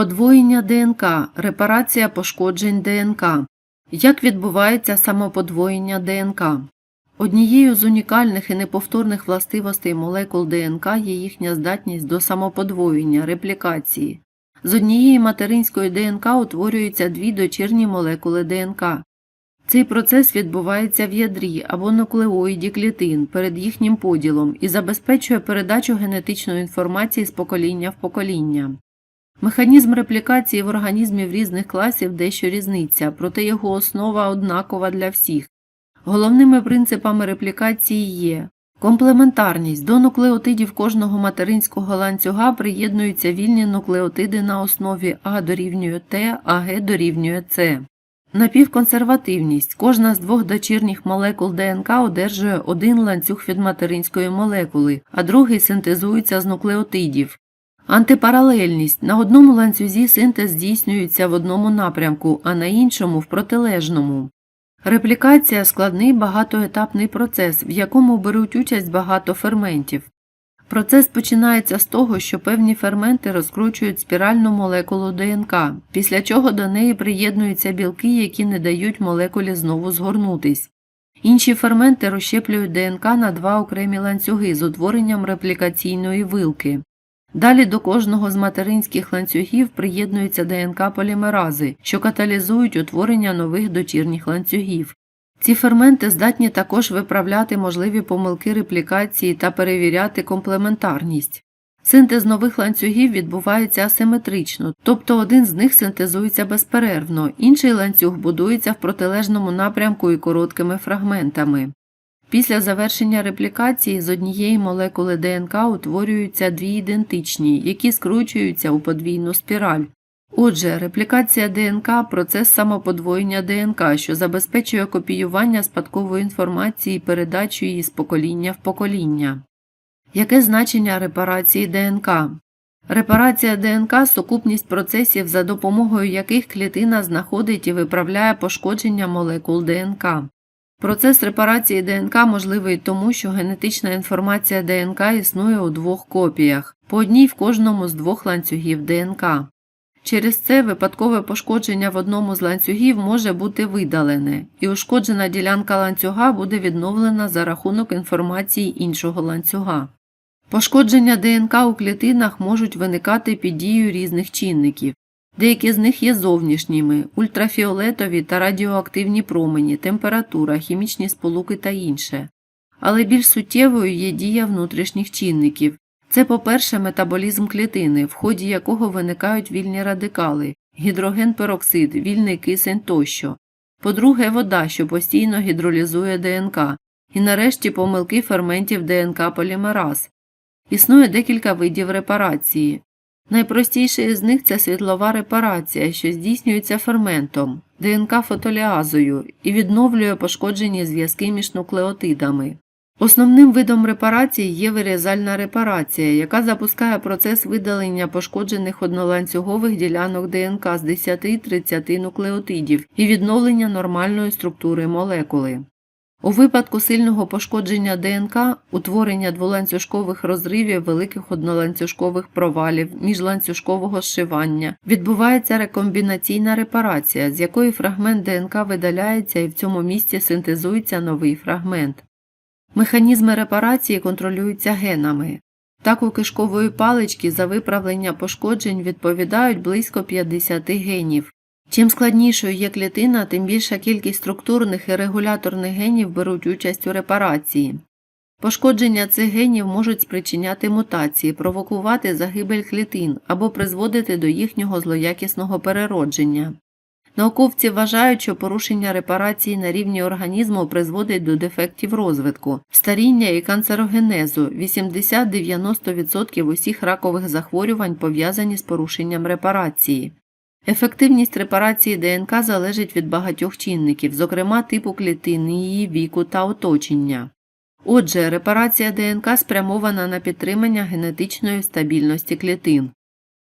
Подвоєння ДНК, репарація пошкоджень ДНК. Як відбувається самоподвоєння ДНК? Однією з унікальних і неповторних властивостей молекул ДНК є їхня здатність до самоподвоєння, реплікації. З однієї материнської ДНК утворюються дві дочірні молекули ДНК. Цей процес відбувається в ядрі або нуклеоїді клітин перед їхнім поділом і забезпечує передачу генетичної інформації з покоління в покоління. Механізм реплікації в організмів різних класів дещо різниця, проте його основа однакова для всіх. Головними принципами реплікації є комплементарність до нуклеотидів кожного материнського ланцюга приєднуються вільні нуклеотиди на основі А дорівнює Т, а Г дорівнює С. Напівконсервативність. Кожна з двох дочірніх молекул ДНК одержує один ланцюг від материнської молекули, а другий синтезується з нуклеотидів. Антипаралельність. На одному ланцюзі синтез здійснюється в одному напрямку, а на іншому в протилежному. Реплікація складний багатоетапний процес, в якому беруть участь багато ферментів. Процес починається з того, що певні ферменти розкручують спіральну молекулу ДНК, після чого до неї приєднуються білки, які не дають молекулі знову згорнутись. Інші ферменти розщеплюють ДНК на два окремі ланцюги з утворенням реплікаційної вилки. Далі до кожного з материнських ланцюгів приєднуються ДНК полімерази, що каталізують утворення нових дочірніх ланцюгів. Ці ферменти здатні також виправляти можливі помилки реплікації та перевіряти комплементарність. Синтез нових ланцюгів відбувається асиметрично, тобто один з них синтезується безперервно, інший ланцюг будується в протилежному напрямку і короткими фрагментами. Після завершення реплікації з однієї молекули ДНК утворюються дві ідентичні, які скручуються у подвійну спіраль. Отже, реплікація ДНК процес самоподвоєння ДНК, що забезпечує копіювання спадкової інформації і передачу її з покоління в покоління. Яке значення репарації ДНК? Репарація ДНК сукупність процесів, за допомогою яких клітина знаходить і виправляє пошкодження молекул ДНК. Процес репарації ДНК можливий тому, що генетична інформація ДНК існує у двох копіях, по одній в кожному з двох ланцюгів ДНК. Через це випадкове пошкодження в одному з ланцюгів може бути видалене, і ушкоджена ділянка ланцюга буде відновлена за рахунок інформації іншого ланцюга. Пошкодження ДНК у клітинах можуть виникати під дією різних чинників. Деякі з них є зовнішніми ультрафіолетові та радіоактивні промені, температура, хімічні сполуки та інше. Але більш суттєвою є дія внутрішніх чинників. Це, по-перше, метаболізм клітини, в ході якого виникають вільні радикали, гідроген-пероксид, вільний кисень тощо. По-друге, вода, що постійно гідролізує ДНК. І нарешті помилки ферментів ДНК полімераз. Існує декілька видів репарації. Найпростіший з них це світлова репарація, що здійснюється ферментом, ДНК фотоліазою і відновлює пошкоджені зв'язки між нуклеотидами. Основним видом репарації є вирізальна репарація, яка запускає процес видалення пошкоджених одноланцюгових ділянок ДНК з 10-30 нуклеотидів і відновлення нормальної структури молекули. У випадку сильного пошкодження ДНК, утворення дволанцюжкових розривів великих одноланцюжкових провалів, міжланцюжкового зшивання, відбувається рекомбінаційна репарація, з якої фрагмент ДНК видаляється і в цьому місці синтезується новий фрагмент. Механізми репарації контролюються генами. Так у кишкової палички за виправлення пошкоджень відповідають близько 50 генів. Чим складнішою є клітина, тим більша кількість структурних і регуляторних генів беруть участь у репарації. Пошкодження цих генів можуть спричиняти мутації, провокувати загибель клітин або призводити до їхнього злоякісного переродження. Науковці вважають, що порушення репарації на рівні організму призводить до дефектів розвитку, старіння і канцерогенезу 80-90% усіх ракових захворювань пов'язані з порушенням репарації. Ефективність репарації ДНК залежить від багатьох чинників, зокрема типу клітини, її віку та оточення. Отже, репарація ДНК спрямована на підтримання генетичної стабільності клітин.